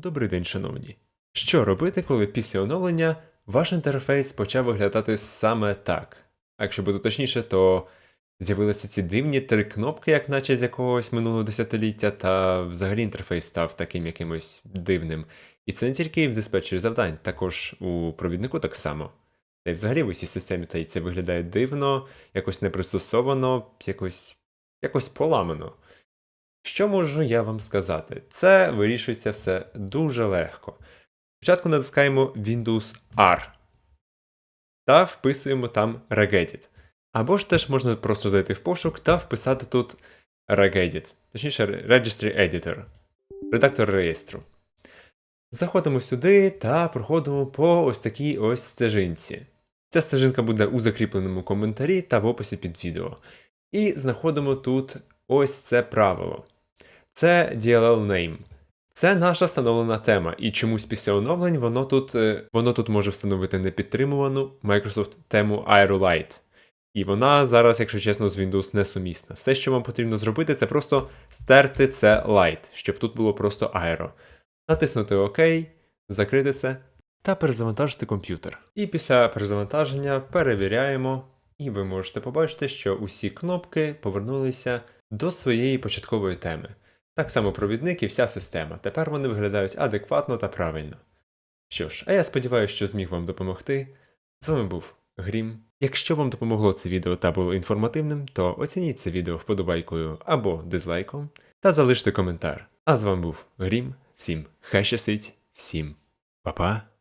Добрий день, шановні. Що робити, коли після оновлення ваш інтерфейс почав виглядати саме так? А якщо бути точніше, то з'явилися ці дивні три кнопки, як наче з якогось минулого десятиліття, та взагалі інтерфейс став таким якимось дивним. І це не тільки в диспетчері завдань, також у провіднику так само. Та й взагалі в усій системі та й це виглядає дивно, якось непристосовано, якось, якось поламано. Що можу я вам сказати? Це вирішується все дуже легко. Спочатку натискаємо Windows R та вписуємо там Regedit. Або ж теж можна просто зайти в пошук та вписати тут Regedit, точніше Registry Editor, редактор реєстру. Заходимо сюди та проходимо по ось такій ось стежинці. Ця стежинка буде у закріпленому коментарі та в описі під відео. І знаходимо тут ось це правило. Це DLL name. Це наша встановлена тема, і чомусь після оновлень воно тут, е, воно тут може встановити непідтримувану Microsoft тему AeroLight. І вона зараз, якщо чесно, з Windows несумісна. Все, що вам потрібно зробити, це просто стерти це Light, щоб тут було просто Aero. Натиснути ОК, закрити це та перезавантажити комп'ютер. І після перезавантаження перевіряємо, і ви можете побачити, що усі кнопки повернулися до своєї початкової теми. Так само провідник і вся система. Тепер вони виглядають адекватно та правильно. Що ж, а я сподіваюся, що зміг вам допомогти. З вами був Грім. Якщо вам допомогло це відео та було інформативним, то оцініть це відео вподобайкою або дизлайком та залиште коментар. А з вами був Грім. Всім хай щастить, всім па-па!